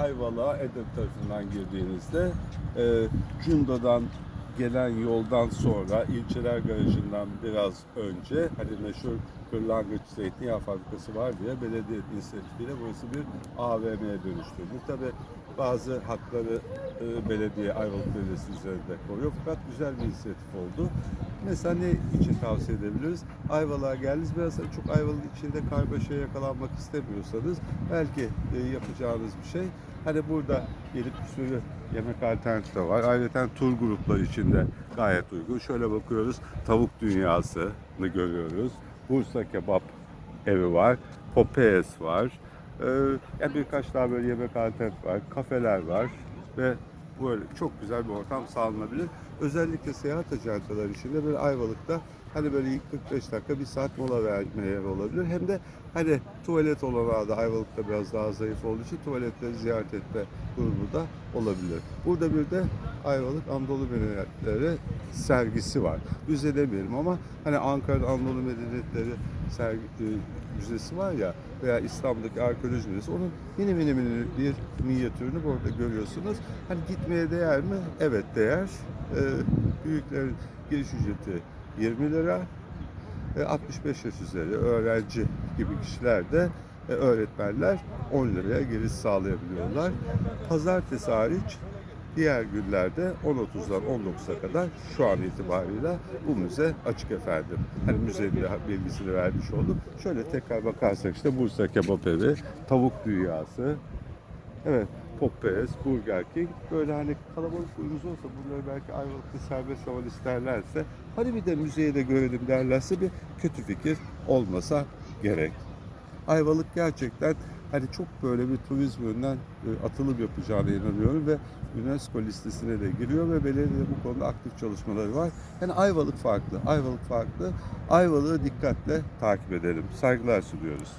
Ayvalık'a Edep tarafından girdiğinizde e, Cunda'dan gelen yoldan sonra ilçeler garajından biraz önce hani meşhur Kırlangıç Zeytinyağı Fabrikası var diye belediye inisiyatifiyle burası bir AVM'ye dönüştürdü. Tabi bazı hakları e, belediye Ayvalık Belediyesi üzerinde koruyor fakat güzel bir inisiyatif oldu. Mesela ne için tavsiye edebiliriz? Ayvalık'a geldiniz biraz çok Ayvalık içinde karmaşaya yakalanmak istemiyorsanız belki e, yapacağınız bir şey. Hani burada gelip bir sürü yemek alternatifi var. Ayrıca tur grupları içinde gayet uygun. Şöyle bakıyoruz tavuk dünyasını görüyoruz. Bursa kebap evi var. Popeyes var. Ee, yani birkaç daha böyle yemek alternatifi var. Kafeler var ve böyle çok güzel bir ortam sağlanabilir. Özellikle seyahat ajantaları içinde böyle Ayvalık'ta hani böyle ilk 45 dakika bir saat mola verme yeri olabilir. Hem de hani tuvalet olanağı da Ayvalık'ta biraz daha zayıf olduğu için tuvaletleri ziyaret etme durumu da olabilir. Burada bir de Ayvalık Anadolu Medeniyetleri sergisi var. Müze demeyelim ama hani Ankara'da Anadolu Medeniyetleri sergi, e, müzesi var ya veya İstanbul'daki arkeoloji müzesi onun mini mini mini bir minyatürünü burada görüyorsunuz. Hani gitmeye değer mi? Evet değer. Ee, büyüklerin giriş ücreti 20 lira. E, 65 yaş üzeri öğrenci gibi kişiler de e, öğretmenler 10 liraya giriş sağlayabiliyorlar. Pazartesi hariç diğer günlerde 10.30'dan 19'a kadar şu an itibariyle bu müze açık efendim. Hani müzenin bilgisini vermiş oldum. Şöyle tekrar bakarsak işte Bursa Kebap Evi, Tavuk Dünyası, evet Popeyes, Burger King. Böyle hani kalabalık uyumuz olsa bunları belki Ayvalık'ta serbest zaman isterlerse hadi bir de müzeyi de görelim derlerse bir kötü fikir olmasa gerek. Ayvalık gerçekten hani çok böyle bir turizm yönünden e, atılım yapacağına inanıyorum ve UNESCO listesine de giriyor ve belediye bu konuda aktif çalışmaları var. Yani Ayvalık farklı, Ayvalık farklı. Ayvalık'ı dikkatle takip edelim. Saygılar sunuyoruz.